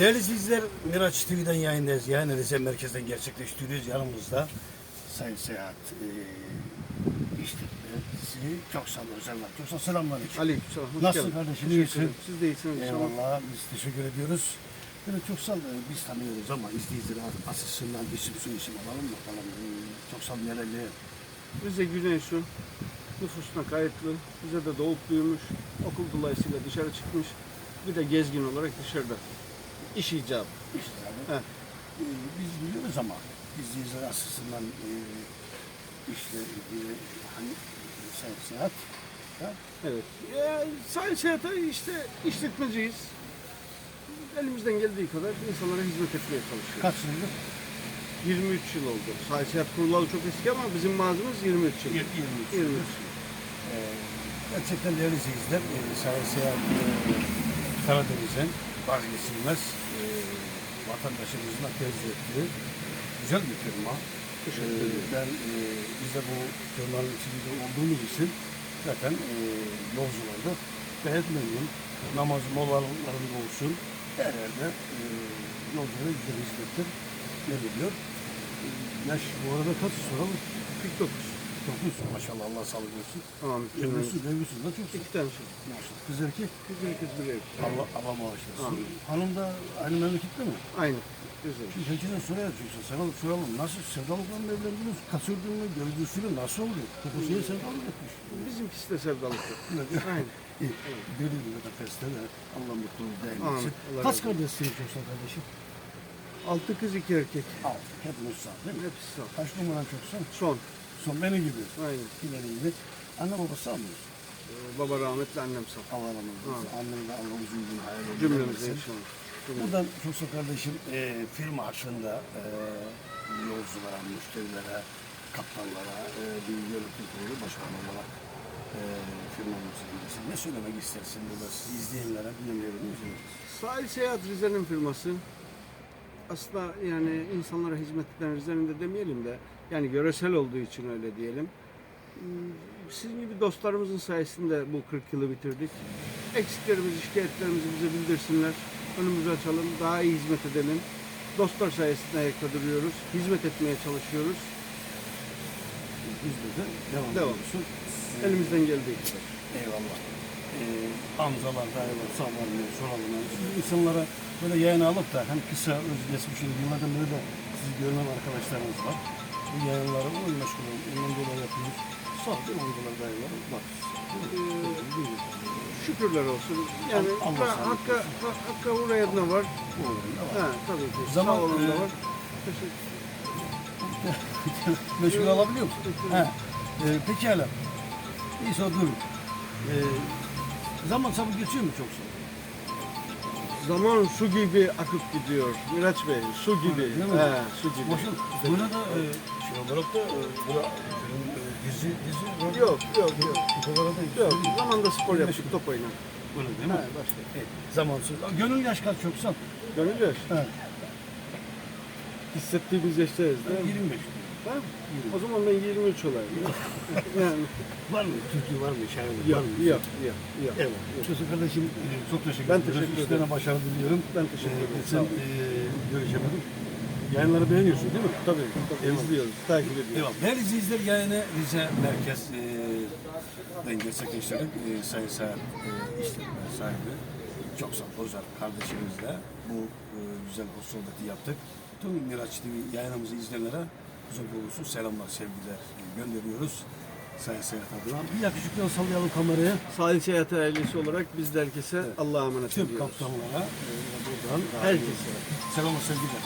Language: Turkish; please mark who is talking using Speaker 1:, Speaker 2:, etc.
Speaker 1: Değerli izleyiciler, Miraç TV'den yayındayız. Yani Rize merkezden gerçekleştiriyoruz. Yanımızda Sayın Seyahat e, işletmesi Köksal Özel var. Köksal selamünaleyküm.
Speaker 2: Aleykümselam. Hoş
Speaker 1: Nasılsın
Speaker 2: geldin.
Speaker 1: kardeşim, iyisin?
Speaker 2: Siz de iyisiniz.
Speaker 1: Eyvallah, biz teşekkür ediyoruz. Böyle Köksal e, biz tanıyoruz ama izleyiciler açısından isim su isim alalım bakalım. E, Köksal nereli?
Speaker 2: Rize Güneysu nüfusuna kayıtlı. Bize de doğup büyümüş. Okul dolayısıyla dışarı çıkmış. Bir de gezgin olarak dışarıda. İş icabı.
Speaker 1: İşte yani.
Speaker 2: Evet.
Speaker 1: E, biz biliyoruz ama izleyiciler açısından e, işle ilgili hani Sayın Seyahat ha?
Speaker 2: Evet. Ya, Sayın Seyahat'a işte işletmeciyiz. Elimizden geldiği kadar insanlara hizmet etmeye çalışıyoruz.
Speaker 1: kaç yıldır?
Speaker 2: 23 yıl oldu. Sayın Seyahat kurulalı çok eski ama bizim mağazamız 23 yıl.
Speaker 1: 23
Speaker 2: 23
Speaker 1: yıldır.
Speaker 2: yıl.
Speaker 1: Ee, gerçekten değerli izleyiciler, e, Sayın Seyahat e, vazgeçilmez e, vatandaşımızın da tercih ettiği güzel bir firma.
Speaker 2: Ederim.
Speaker 1: ben e, biz de bu firmanın içinde olduğumuz için zaten e, yolcularda gayet memnun. Namaz molalarında olsun her yerde e, yolculara güzel hizmetler veriliyor. E, yaş bu arada kaç soralım?
Speaker 2: 49.
Speaker 1: 9 maşallah Allah sağlık versin.
Speaker 2: Tamam.
Speaker 1: Evlisin, evlisin de çok
Speaker 2: İki tane şey.
Speaker 1: maşallah. Kız erkek
Speaker 2: Kız bir kız ev.
Speaker 1: Allah Allah bağışlasın.
Speaker 2: Amin.
Speaker 1: Hanım da aynı memlekette mi?
Speaker 2: Aynı. Güzel.
Speaker 1: Şimdi herkesten soruyor çünkü sana soralım. Nasıl sevdalıkla mı evlendiniz? Görücü usulü nasıl oldu? Kokusuya sevdalık etmiş.
Speaker 2: Bizimkisi de sevdalıktır. Aynen.
Speaker 1: Dediğim gibi de feste de Allah mutluluğu
Speaker 2: Amin. Allah
Speaker 1: Kaç kardeşsiniz yoksa kardeşim?
Speaker 2: Altı kız iki erkek.
Speaker 1: Altı. Hepiniz sağ değil mi?
Speaker 2: Hepsi sağ.
Speaker 1: Kaç numaran çoksan?
Speaker 2: Son.
Speaker 1: Son benim gibi.
Speaker 2: Aynen.
Speaker 1: Benim gibi. Anne baba sağ mıyız?
Speaker 2: Ee, baba rahmetli annem sağ.
Speaker 1: Allah rahmet eylesin. Annenin de Allah uzun gün hayırlı ömür
Speaker 2: Cümlemize inşallah.
Speaker 1: Buradan Çoksa kardeşim e, firma hakkında e, yolculara, müşterilere, kaptanlara e, bir yönetim kurulu başkanı olarak e, firmamızın. Ne söylemek istersin burada sizi izleyenlere dinleyebilir misiniz?
Speaker 2: Sahil Seyahat Rize'nin firması. Aslında yani insanlara hizmet eden Rize'nin de demeyelim de yani yöresel olduğu için öyle diyelim. Hmm, Sizin gibi dostlarımızın sayesinde bu 40 yılı bitirdik. Eksiklerimizi, şikayetlerimizi bize bildirsinler. Önümüzü açalım, daha iyi hizmet edelim. Dostlar sayesinde ayakta duruyoruz. Hizmet etmeye çalışıyoruz.
Speaker 1: Biz de devam,
Speaker 2: Devam.
Speaker 1: ediyorsun.
Speaker 2: Elimizden geldiği kadar.
Speaker 1: Eyvallah. E, amcalar, dayılar, sağlar mı, soralım. Yani. Siz insanlara böyle yayın alıp da hem kısa öz geçmişini yıllardan de sizi görünen arkadaşlarımız var. Bu yayınları onun meşgul olun. Ondan dolayı yapıyoruz. Sağ olun amcalar, dayılar. Bak.
Speaker 2: Ee, Şükürler olsun. Yani
Speaker 1: Allah sağlık
Speaker 2: hakka, ha- hakka uğrayan da var. Ha, tabii ki.
Speaker 1: Zaman,
Speaker 2: Sağ olan da
Speaker 1: e,
Speaker 2: var.
Speaker 1: Meşgul alabiliyor musun? He. Ee, pekala. İyiyse durun. Ee, zaman sabır geçiyor mu çok sonra?
Speaker 2: Zaman su gibi akıp gidiyor. Miraç Bey, su gibi.
Speaker 1: Değil mi?
Speaker 2: He, su gibi.
Speaker 1: Boşun. Burada da e, şey olarak da e, burada e, dizi, dizi rol-
Speaker 2: Yok, yok, yok.
Speaker 1: Bu arada
Speaker 2: Yok, zamanda spor yaptık, top oynadık.
Speaker 1: Böyle değil mi?
Speaker 2: He, başka.
Speaker 1: Evet, zamansız. Gönül yaş kaç yoksa?
Speaker 2: Gönül yaş.
Speaker 1: He.
Speaker 2: Hissettiğimiz yaştayız değil mi?
Speaker 1: 25.
Speaker 2: Ha? O zaman ben 23 olayım. yani.
Speaker 1: Var mı? Türkiye var mı? Şahin var
Speaker 2: Yok,
Speaker 1: mı?
Speaker 2: yok, yok, yok.
Speaker 1: Evet. Çocuk kardeşim e, çok teşekkür
Speaker 2: Ben
Speaker 1: ederim.
Speaker 2: teşekkür
Speaker 1: İşlerine
Speaker 2: ederim.
Speaker 1: başarı diliyorum.
Speaker 2: Ben teşekkür ederim.
Speaker 1: Sen
Speaker 2: Sağ olun.
Speaker 1: e, görüşemedim. Yayınları beğeniyorsun değil mi?
Speaker 2: Tabii, tabii.
Speaker 1: Eyvallah.
Speaker 2: izliyoruz, takip ediyoruz.
Speaker 1: Eyvallah. Değerli izleyiciler yayını Rize Merkez e, gerçekleştirdik. E, Sayın Seher e, işletme sahibi çok sağ Özel kardeşimizle bu e, güzel bu sohbeti yaptık. Tüm Miraç TV yayınımızı izleyenlere uzun dolusu selamlar, sevgiler gönderiyoruz. Sayın Seher adına. Bir yakışıklı sallayalım kameraya.
Speaker 2: Sahil Seyahat ailesi olarak biz de herkese Allah'a emanet
Speaker 1: Tüm
Speaker 2: ediyoruz.
Speaker 1: kaptanlara e, buradan
Speaker 2: Herkese.
Speaker 1: selam sevgiler.